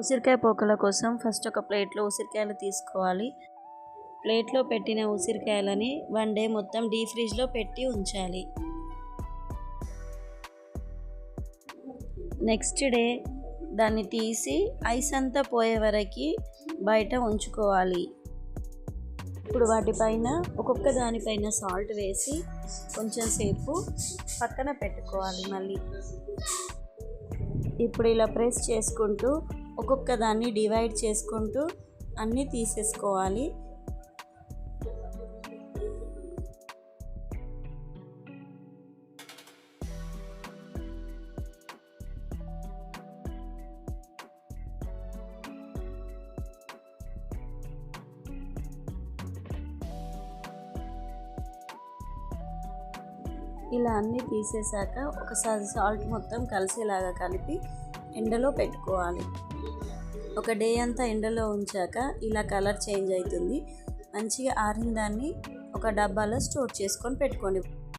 ఉసిరికాయ పోకల కోసం ఫస్ట్ ఒక ప్లేట్లో ఉసిరికాయలు తీసుకోవాలి. ప్లేట్లో పెట్టిన ఉసిరికాయలని వన్ డే మొత్తం డీ ఫ్రిడ్జ్లో పెట్టి ఉంచాలి. నెక్స్ట్ డే దాన్ని తీసి ఐస్ అంతా పోయే వరకు బయట ఉంచుకోవాలి. ఇప్పుడు వాటిపైన ఒక్కొక్క దానిపైన సాల్ట్ వేసి కొంచెం సేపు పక్కన పెట్టుకోవాలి మళ్ళీ. ఇప్పుడు ఇలా ప్రెస్ చేసుకుంటూ ఒక్కొక్క దాన్ని డివైడ్ చేసుకుంటూ అన్నీ తీసేసుకోవాలి. ఇలా అన్నీ తీసేసాక ఒకసారి సాల్ట్ మొత్తం కలిసేలాగా కలిపి ఎండలో పెట్టుకోవాలి. ఒక డే అంతా ఎండలో ఉంచాక ఇలా కలర్ చేంజ్ అవుతుంది. మంచిగా ఆరిన దాన్ని ఒక డబ్బాలో స్టోర్ చేసుకొని పెట్టుకోండి.